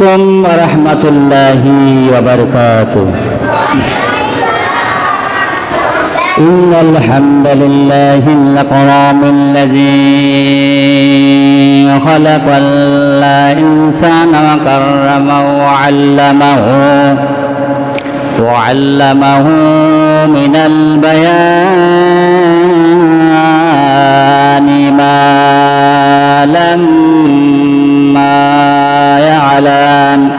عليكم ورحمة الله وبركاته. إن الحمد لله الأكرم الذي خلق الإنسان وكرمه وعلمه وعلمه من البيان ما لما يعلم.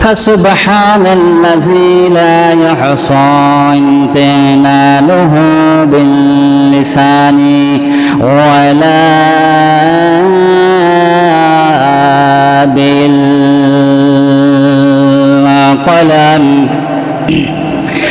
فسبحان الذي لا يحصى امتنانه باللسان ولا بالقلم.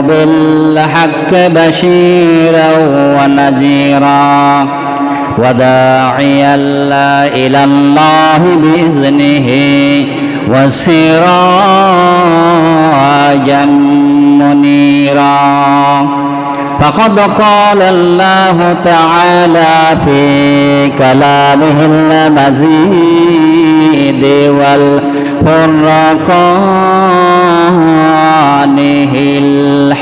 بالحق بشيرا ونذيرا وداعيا إلى الله بإذنه وسراجا منيرا فقد قال الله تعالى في كلامه المزيد والفرقانه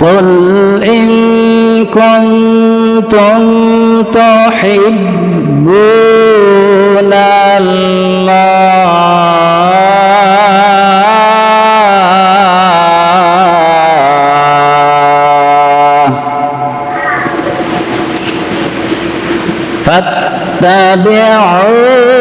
قل إن كنتم تحبون الله فاتبعوني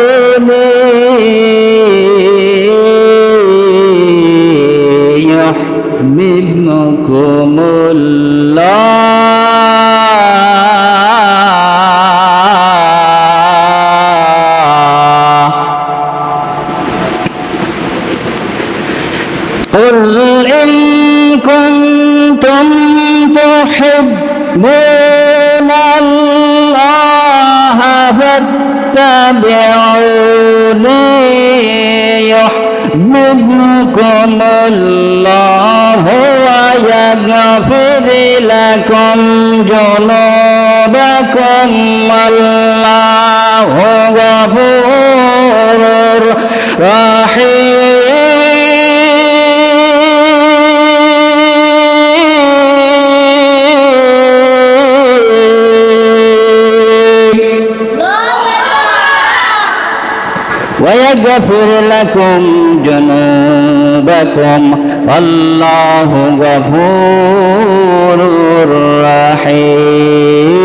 الله ويغفر لكم جنوبكم والله غفور رحيم ويغفر لكم جنوبكم والله غفور رحيم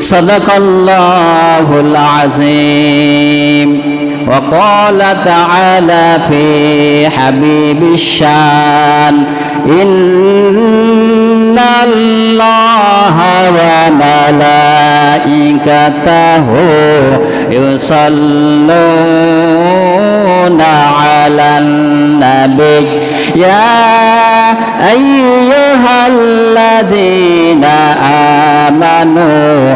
صدق الله العظيم وقال تعالى في حبيب الشان إن الله وملائكته يصلون على النبي. يا أيها الذين آمنوا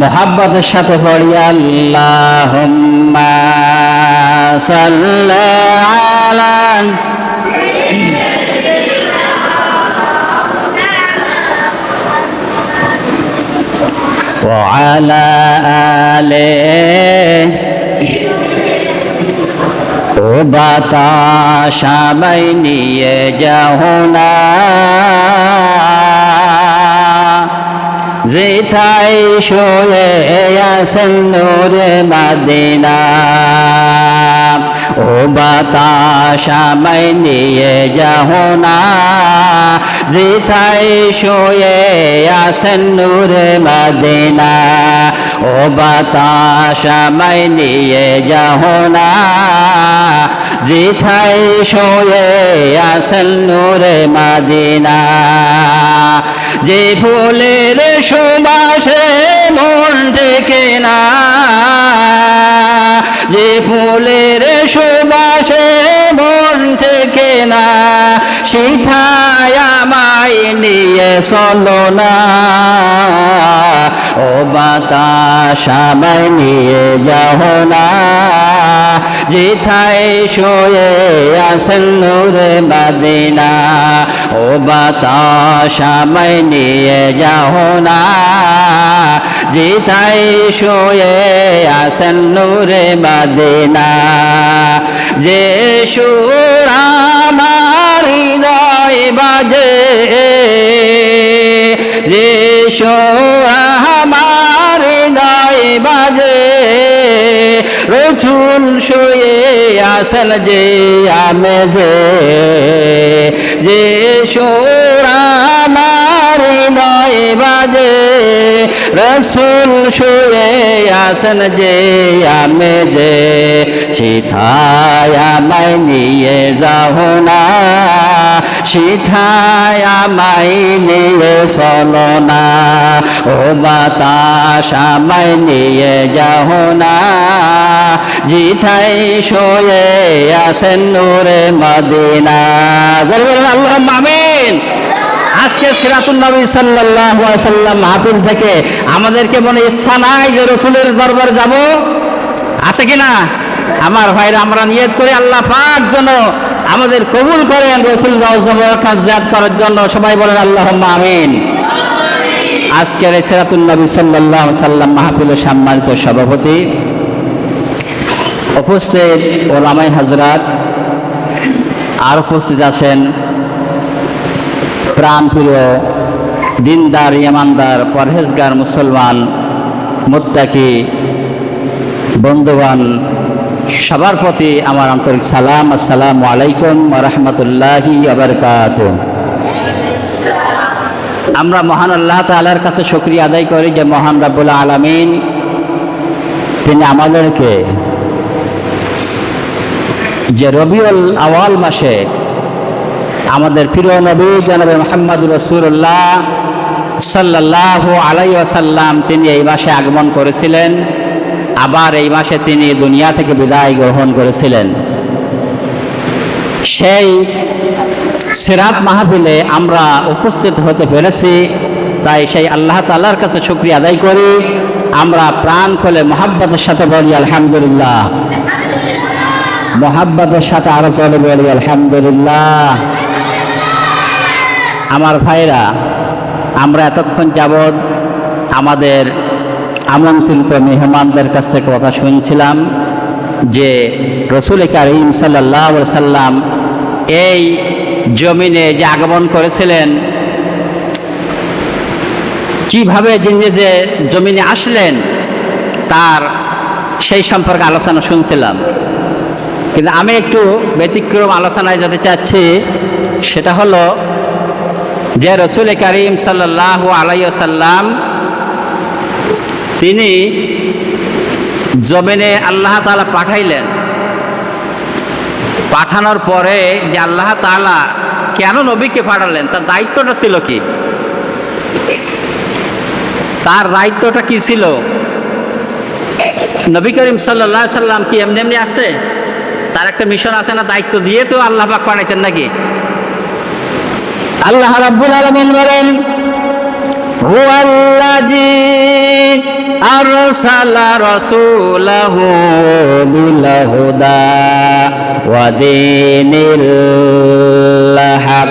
মোহাব্বতের সাথে পড়ি আল্লাহ আলা وعلى آله ও বাতাস আমায় নিয়ে যাও না যেথায় শোয়ে আছেন নূরে মাদিনা ও বাতাস আমায় নিয়ে যাও না। যেথায় শোয়ে আসেন নূরে মাদিনা, ও বাতাস আমায় নিয়ে যাও না যেথায় শোয়ে আসেন নূরে মাদিনা, যে ফুলের সুবাসে মন থেকে না। যে ফুলের সুবাসে মন থেকে না। শিখায় আমায় নিয়ে চলো না। ও বাতাস আমায় নিয়ে যাও না। যেথায় শোয়ে আসেন নূরে মাদিনা, ও বাতাস আমায় নিয়ে যাও না। যেথায় শোয়ে আসেন নূরে মাদিনা, যে সুর হৃদয় বাজে। যে আমার হৃদয় বাজে। রচুল শুয়ে আসেন যে আমি যে। যে আমার হৃদয় বাজে। রসুল শুয়ে আসেন যে আমি যে। সিথায় আমায় নিয়ে যাও না। সিথায় আমায় নিয়ে চলো না। ও বাতাস আমায় নিয়ে যাও না। জিথাই শোয়ে আসেন নূরে মদিনা। আল্লাহ মামিন আজকে সিরাতুল নবী সাল্লাল্লাহু আলাইহি সাল্লাম মাহফিল থেকে আমাদেরকে মনে ইচ্ছা নাই যে রসুলের দরবার যাব। আছে কি না? আমার ভাইরা, আমরা নিয়ত করি আল্লাহ পাক যেন আমাদের কবুল করেন রসুল জাত করার জন্য সবাই বলেন আল্লাহ আমিন। আজকের সিরাতুল নবী সাল্লাল্লাহু সাল্লাম মাহফিলের সম্মানিত সভাপতি উপস্থিত ওলামাই হাজরাত। আর উপস্থিত আছেন প্রাণপ্রিয় দিনদার, ইমানদার, পরহেজগার, মুসলমান, মোত্তাকি বন্ধুবান সবার প্রতি আমার আন্তরিক সালাম, আসসালামু আলাইকুম রহমতুল্লাহি আবরকাত আমরা মহান আল্লাহ তালার কাছে শুক্রিয়া আদায় করি যে মহান রাব্বুল আলমিন, তিনি আমাদেরকে যে রবিউল আওয়াল মাসে আমাদের প্রিয় নবী জনাবে মোহাম্মদ রসুল্লাহ সাল্লাহ আলাই আসাল্লাম তিনি এই মাসে আগমন করেছিলেন। আবার এই মাসে তিনি দুনিয়া থেকে বিদায় গ্রহণ করেছিলেন। সেই সিরাত মাহফিলে আমরা উপস্থিত হতে পেরেছি, তাই সেই আল্লাহ তাল্লার কাছে শুক্রিয়া আদায় করি। আমরা প্রাণ খুলে মোহাব্বতের সাথে বলি, আলহামদুলিল্লাহ। মোহাব্বতের সাথে আরও চলে বলি, আলহামদুলিল্লাহ। আমার ভাইরা, আমরা এতক্ষণ যাবৎ আমাদের আমন্ত্রিত মেহমানদের কাছ থেকে কথা শুনছিলাম যে রসুল করিম সাল্লাহ সাল্লাম এই জমিনে যে আগমন করেছিলেন, কীভাবে যিনি যে জমিনে আসলেন, তার সেই সম্পর্কে আলোচনা শুনছিলাম। কিন্তু আমি একটু ব্যতিক্রম আলোচনায় যেতে চাচ্ছি, সেটা হলো যে রসুল করিম সাল্লাহ আলাইসাল্লাম তিনি জমিনে আল্লাহ তালা পাঠাইলেন। পাঠানোর পরে যে আল্লাহ তালা কেন নবীকে পাঠালেন, তার দায়িত্বটা ছিল কি? তার দায়িত্বটা কি ছিল? নবী করিম সাল্লা সাল্লাম কি এমনি এমনি আছে তার একটা মিশন আছে না, দায়িত্ব দিয়ে তো আল্লাহ পাক পাঠাইছেন নাকি? আল্লাহ রাব্বুল আলামিন বলেন هو الذي أرسل رسوله بالهدى ودين الحق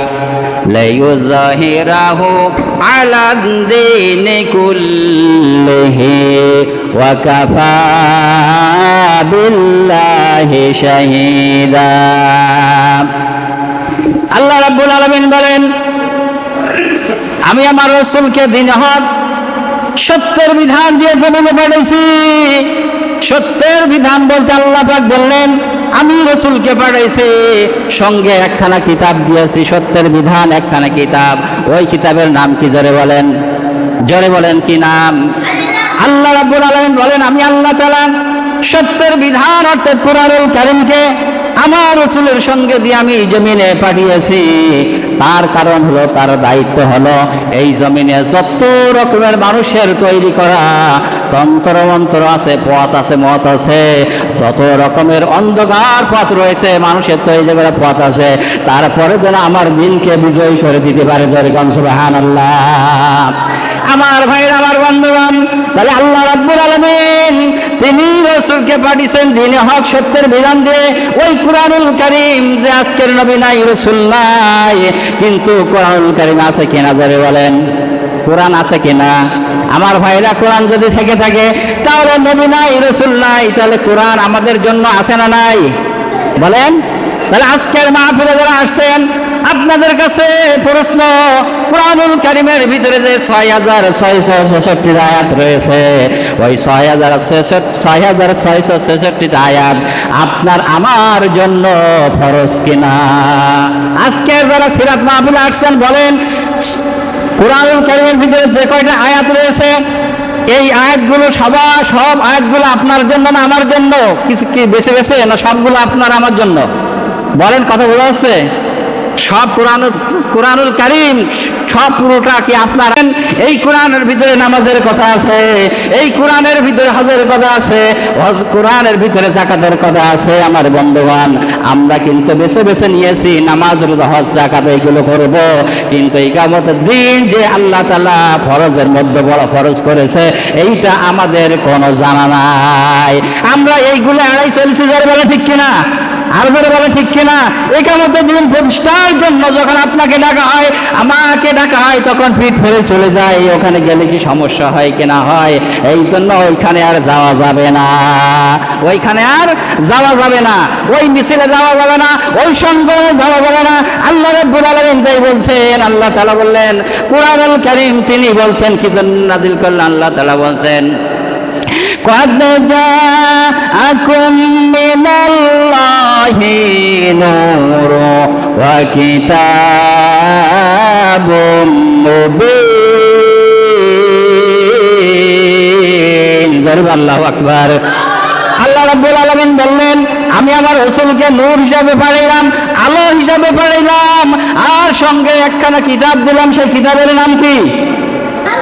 ليظهره على الدين كله وكفى بالله شهيدا الله رب العالمين بلين আমি আমার রসুলকে দিন হক, সত্যের বিধান দিয়ে জমিনে পাঠাইছি। সত্যের বিধান বলতে আল্লাহ পাক বললেন, আমি রসুলকে পাঠাইছি, সঙ্গে একখানা কিতাব দিয়েছি, সত্যের বিধান একখানা কিতাব। ওই কিতাবের নাম কি জোরে বলেন? জোরে বলেন কি নাম? আল্লাহ রাব্বুল আলামিন বলেন, আমি আল্লাহ তাআলা সত্যের বিধান অর্থাৎ কোরআনুল কারীমকে আমার রসুলের সঙ্গে দিয়ে আমি জমিনে পাঠিয়েছি। তার কারণ হলো, তার দায়িত্ব হলো এই জমিনে যত রকমের মানুষের তৈরি করা। তন্ত্র মন্ত্র আছে, পথ আছে, মত আছে। যত রকমের অন্ধকার পথ রয়েছে, মানুষের তৈরি করা পথ আছে। তারপরে যেন আমার দিনকে বিজয়ী করে দিতে পারে জরিগঞ্জ হান আল্লাহ আমার ভাইয়ের, আমার বন্ধুগণ, তাহলে আল্লাহ রাব্বুল আলামিন তিনি রসুলকে পাঠিয়েছেন দিনে হক, সত্যের বিধান দিয়ে। ওই কোরআনুল কারীম যে আজকের নবী নাই, রসুল নাই, কিন্তু কোরআনুল কারীম আছে কিনা ধরে বলেন। কোরআন আছে কিনা? আমার ভাইরা কোরআন যদি থেকে থাকে, তাহলে নবী নাই, রসুল নাই, তাহলে কোরআন আমাদের জন্য আছে না নাই? বলেন? তাহলে আজকের মাহফিলে যারা আসছেন আপনাদের কাছে প্রশ্ন, কোরআনুল কারিমের ভিতরে যে ছয় হাজার ছয়শো ছেষট্টি আয়াত রয়েছে, ওই ছয় হাজার ছয় হাজার ছয়শো ছেষট্টিটা আয়াত আপনার আমার জন্য ফরজ কিনা? আজকে যারা সিরাত মাহফিলে আসছেন, বলেন, কোরআনুল কারিমের ভিতরে যে কয়টা আয়াত রয়েছে, এই আয়াতগুলো সবার সব আয়াতগুলো আপনার জন্য না আমার জন্য? কিছু কি বেছে বেছে না সবগুলো আপনার আমার জন্য? বলেন, কথা বোঝা যাচ্ছে? সব কোরআন, কোরআনুল কারিম সব পুরোটা কি আপনার এই কোরআনের ভিতরে নামাজের কথা আছে, এই কোরআনের ভিতরে হজের কথা আছে, হজ কোরআনের ভিতরে জাকাতের কথা আছে, আমার বন্ধুগণ, আমরা কিন্তু বেছে বেছে নিয়েছি নামাজ হজ, জাকাত, এইগুলো করব। কিন্তু এই কামতের দিন যে আল্লাহ তালা ফরজের মধ্যে বড় ফরজ করেছে, এইটা আমাদের কোনো জানা নাই। আমরা এইগুলো এড়াই চলছি যার বেলা ঠিক কিনা? আর ধরে বলে, ঠিক কিনা? একামত দিন প্রতিষ্ঠার জন্য যখন আপনাকে ডাকা হয়, আমাকে ডাকা হয়, তখন পিঠ ফেলে চলে যায়, ওখানে গেলে কি সমস্যা হয় কিনা হয়? এই জন্য ওইখানে আর যাওয়া যাবে না। ওইখানে আর যাওয়া যাবে না। ওই মিছিলে যাওয়া যাবে না। ওই সংগ্রামে যাওয়া যাবে না। আল্লাহ রব্বুল তাই বলছেন, আল্লাহ তাআলা বললেন, কুরআনুল কারীম তিনি বলছেন, কি নাজিল করলেন? আল্লাহ তাআলা বলছেন قد جاءكم من الله نور وكتاب مبين ضرب الله أكبر আল্লাহ রাব্বুল আলামিন বললেন আমি আমার রসুলকে নূর হিসাবে পাঠাইলাম আলো হিসাবে পাঠাইলাম আর সঙ্গে একখানা কিতাব দিলাম সেই কিতাবের নাম কি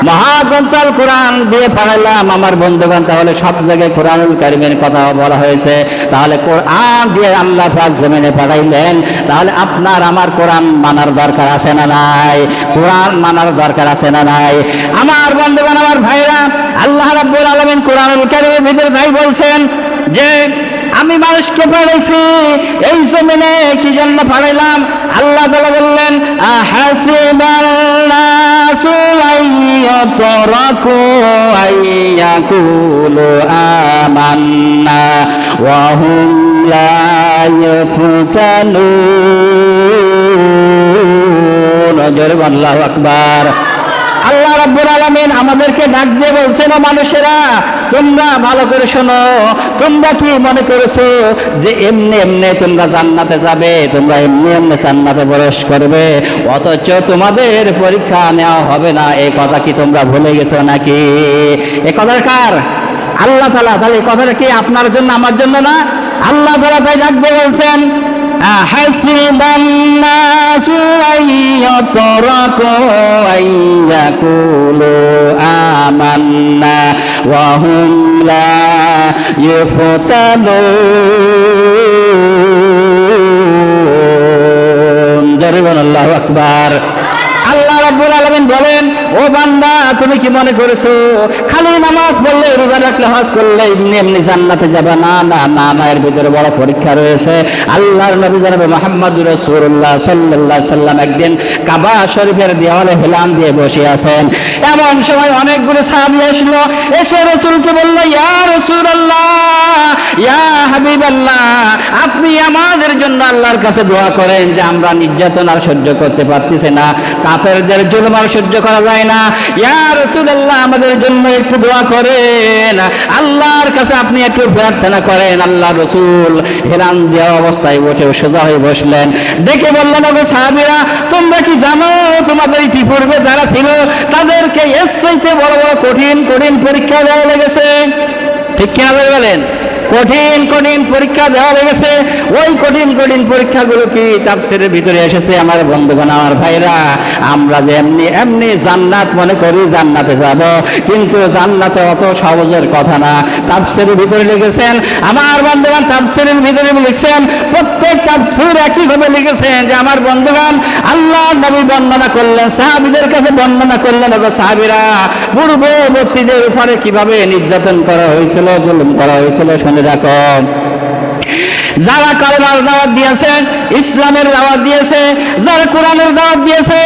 মহাগ্রন্থাল কোরআন দিয়ে পাঠাইলাম আমার বন্ধুগণ, তাহলে সব জায়গায় কোরআনুল কারিমের কথা বলা হয়েছে। তাহলে কোরআন দিয়ে আল্লাহ পাক জমিনে পাঠাইলেন। তাহলে আপনার আমার কোরআন মানার দরকার আছে না নাই? কোরআন মানার দরকার আছে না নাই? আমার বন্ধুগণ, আমার ভাইরা আল্লাহ রাব্বুল আলামিন কোরআনুল কারিমের ভিতরে তাই বলছেন যে আমি মানুষকে পাঠাইছি এই জমিনে কি জন্য পাঠাইলাম আল্লাহ তালা বললেন আকবার। আল্লাহ রাব্বুল আলামিন আমাদেরকে ডাক দিয়ে বলছেন, "ও মানুষেরা তোমরা ভালো করে শোনো তোমরা কি মনে করেছো যে এমনি এমনি তোমরা জান্নাতে যাবে তোমরা এমনি এমনি জান্নাতে প্রবেশ করবে অথচ তোমাদের পরীক্ষা নেওয়া হবে না এই কথা কি তোমরা ভুলে গেছো নাকি এ কথা কার আল্লাহ তালা তাহলে এই কথাটা কি আপনার জন্য আমার জন্য না আল্লাহ তালা তাই ডাকবে বলছেন أحسب الناس أن يتركوا أن يقولوا آمنا وهم لا يفتنون جربنا الله أكبر আল্লাহ রাব্বুল আলামিন বলেন ও বান্দা, তুমি কি মনে করেছ? খালি নামাজ পড়লে, রোজা রাখলে, হজ করলে, এমনি এমনি জান্নাতে যাবে? না না না না, এর ভিতরে বড় পরীক্ষা রয়েছে। আল্লাহর নবী জানাবে মোহাম্মদ রসুল্লাহ সাল্লাহ সাল্লাম একদিন কাবা শরীফের দেওয়ালে হেলান দিয়ে বসে আছেন। এমন সময় অনেকগুলো সাহাবি আসলো। এসে রসুলকে বলল, ইয়া রসুল ইয়া হাবিব আপনি আমাদের জন্য আল্লাহর কাছে দোয়া করেন যে আমরা নির্যাতন আর সহ্য করতে পারতেছি না। কাফেরদের জুলুম আর সহ্য করা যায় না। ইয়া রসুল আল্লাহ আমাদের জন্য একটু দোয়া করেন। আল্লাহর কাছে আপনি একটু প্রার্থনা করেন আল্লাহ রসুল হেরান দেওয়া অবস্থায় বসে, সোজা হয়ে বসলেন। ডেকে বললেন, ওগো সাহাবিরা, তোমরা কি জানো, তোমাদের ইতিপূর্বে যারা ছিল, তাদেরকে চাইতে বড় বড় কঠিন কঠিন পরীক্ষা দেওয়া লেগেছে? ঠিক কিনা বলেন? কঠিন কঠিন পরীক্ষা দেওয়া লেগেছে। ওই কঠিন কঠিন পরীক্ষাগুলো কি তাপসের ভিতরে এসেছে আমার বন্ধুগণ, আমার ভাইরা? আমরা যে এমনি এমনি জান্নাত মনে করি জান্নাতে যাব, কিন্তু জান্নাতে অত সহজের কথা না। তাপসের ভিতরে লিখেছেন, আমার বন্ধুগণ তাপসের ভিতরে লিখছেন, প্রত্যেক তাপসির একইভাবে লিখেছেন যে আমার বন্ধুগণ, আল্লাহ নবী বর্ণনা করলেন, সাহাবিদের কাছে বর্ণনা করলেন সাহাবিরা, পূর্ববর্তীদের উপরে কীভাবে নির্যাতন করা হয়েছিল, জুলুম করা হয়েছিল শুনে রাখো। যারা কালেমার দাওয়াত দিয়েছে, ইসলামের দাওয়াত দিয়েছে, যারা কোরআনের দাওয়াত দিয়েছে,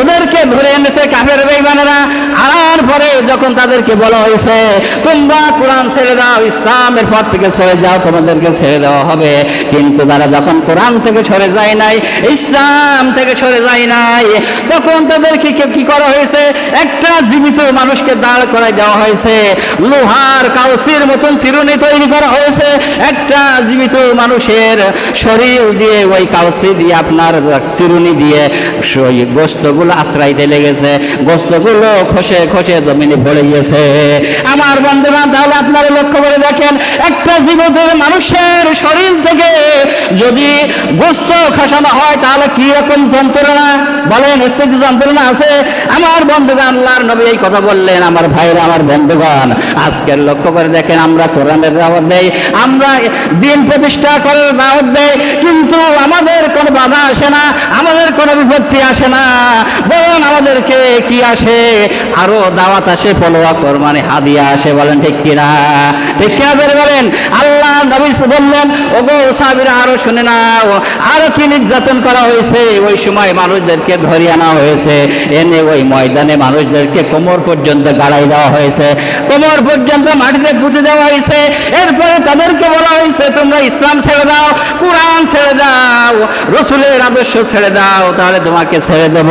ওদেরকে ধরে এনেছে কাফের বেইমানেরা আনার পরে যখন তাদেরকে বলা হয়েছে, তোমরা কোরআন ছেড়ে দাও, ইসলামের পর থেকে সরে যাও, তোমাদেরকে ছেড়ে দেওয়া হবে। কিন্তু তারা যখন কোরআন থেকে সরে যায় নাই, ইসলাম থেকে সরে যায় নাই, তখন তাদেরকে কি- করা হয়েছে? একটা জীবিত মানুষকে দাঁড় করাই দেওয়া হয়েছে। লোহার কাউসির মতন চিরুনি তৈরি করা হয়েছে। একটা জীবিত মানুষের শরীর দিয়ে, ওই কাউসি দিয়ে, আপনার চিরুনি দিয়ে, ওই গোস্তগুলো আশ্রাইতে লেগেছে গোস্তগুলো খসে খসে জমিনে পড়ে গেছে। আমার বন্ধুরা, তাহলে আপনারা লক্ষ্য করে দেখেন, একটা জীবিত মানুষের শরীর থেকে যদি গোস্ত খসানো হয়, তাহলে কি রকম যন্ত্রণা? বলেন নিশ্চয়ই যন্ত্রণা আছে। আমার বন্ধুগণ আল্লাহর নবী এই কথা বললেন, আমার ভাইরা, আমার বন্ধুগণ। আজকের লক্ষ্য করে দেখেন, আমরা কোরআনের দাওয়াত দেই। আমরা দিন প্রতিষ্ঠা করে দাওয়াত দেই কিন্তু আমাদের কোনো বাধা আসে না, আমাদের কোনো বিপত্তি আসে না। বরং আমাদেরকে কি আসে? আরও দাওয়াত আসে, ফলোয়া কর মানে হাদিয়া আসে, বলেন ঠিক কিনা? ঠিক কিনা ধরে বলেন? আল্লাহ নবী বললেন, ওগো সাহাবীরা, আরও শুনে নাও, আরও কি নির্যাতন করা হয়েছে? ওই সময় মানুষদেরকে ধরে আনা হয়েছে। এনে ওই ময়দানে মানুষদেরকে কোমর পর্যন্ত গাড়াই দেওয়া হয়েছে। কোমর পর্যন্ত মাটিতে পুঁতে দেওয়া হয়েছে। এরপরে তাদেরকে বলা হয়েছে, তোমরা ইসলাম ছেড়ে দাও, কোরআন ছেড়ে দাও, রসুলের আদর্শ ছেড়ে দাও, তাহলে তোমাকে ছেড়ে দেব।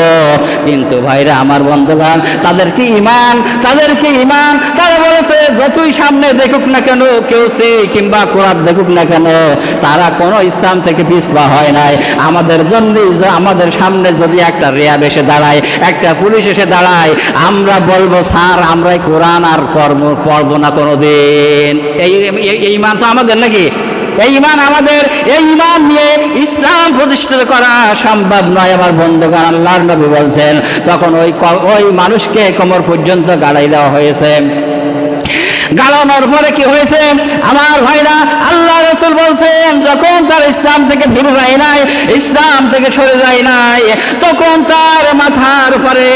কিন্তু ভাইরা, আমার বন্ধুগণ তাদেরকে ইমান তাদের কি ইমান তারা বলেছে, যতই সামনে দেখুক না কেন, কেউ সে কিংবা কোরআন দেখুক না কেন, তারা কোনো ইসলাম থেকে পিছপা হয় নাই। আমাদের জন্য, আমাদের সামনে যদি একটা রেয়াব এসে দাঁড়ায়, একটা পুলিশ এসে দাঁড়ায়, আমরা বলব, স্যার, আমরাই কোরআন আর কর্ম, পড়ব না কোনো দিন এই ইমান তো আমাদের নাকি? এই ইমান আমাদের, এই ইমান নিয়ে ইসলাম প্রতিষ্ঠিত করা সম্ভব নয়, আমার বন্ধুগণ, আল্লাহর নবী বলছেন। তখন ওই ওই মানুষকে কোমর পর্যন্ত গাড়াই দেওয়া হয়েছে। গালানোর পরে কি হয়েছে? আমার ভাইরা আল্লাহ রসুল বলছেন, যখন তার ইসলাম থেকে ফিরে যায় নাই, ইসলাম থেকে সরে যায় নাই, তখন তার মাথার উপরে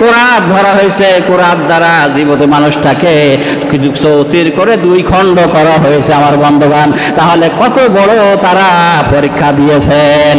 কোরআত ধরা হয়েছে। কোরআত দ্বারা জীবিত মানুষটাকে চৌচির করে দুই খণ্ড করা হয়েছে, আমার বন্ধুগান তাহলে কত বড় তারা পরীক্ষা দিয়েছেন?